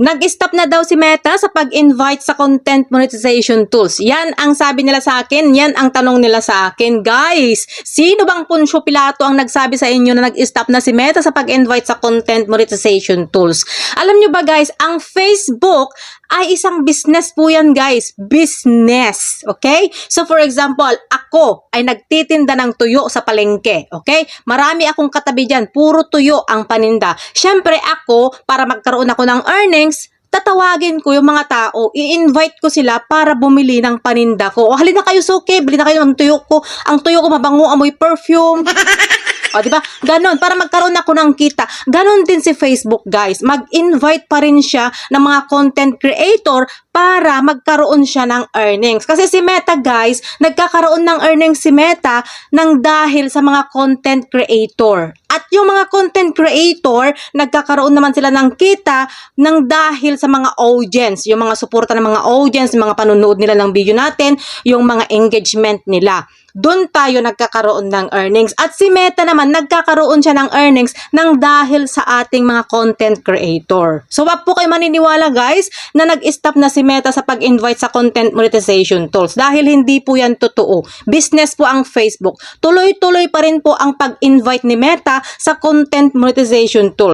Nag-stop na daw si Meta sa pag-invite sa content monetization tools. Yan ang sabi nila sa akin, yan ang tanong nila sa akin. Guys, sino bang Punsyo Pilato ang nagsabi sa inyo na nag-stop na si Meta sa pag-invite sa content monetization tools? Alam nyo ba guys, ang Facebook ay isang business po yan guys. Business. Okay? So for example, ako ay nagtitinda ng tuyo sa palengke. Okay? Marami akong katabi dyan. Puro tuyo ang paninda. Siyempre ako, para magkaroon ako ng earnings, tatawagin ko yung mga tao, i-invite ko sila para bumili ng paninda ko. O halina kayo suki, bili na kayo ng tuyo ko. Ang tuyo ko mabango, amoy perfume. O, di ba? Ganon, para magkaroon ako ng kita. Ganon din si Facebook, guys. Mag-invite pa rin siya ng mga content creator para magkaroon siya ng earnings. Kasi si Meta, guys, nagkakaroon ng earnings si Meta ng dahil sa mga content creator. At yung mga content creator, nagkakaroon naman sila ng kita ng dahil sa mga audience, yung mga suporta ng mga audience, mga panunood nila ng video natin, yung mga engagement nila. Doon tayo nagkakaroon ng earnings. At si Meta naman, nagkakaroon siya ng earnings ng dahil sa ating mga content creator. So, wag po kayo maniniwala guys na nag-stop na si Meta sa pag-invite sa content monetization tools dahil hindi po yan totoo. Business po ang Facebook. Tuloy-tuloy pa rin po ang pag-invite ni Meta sa content monetization tool.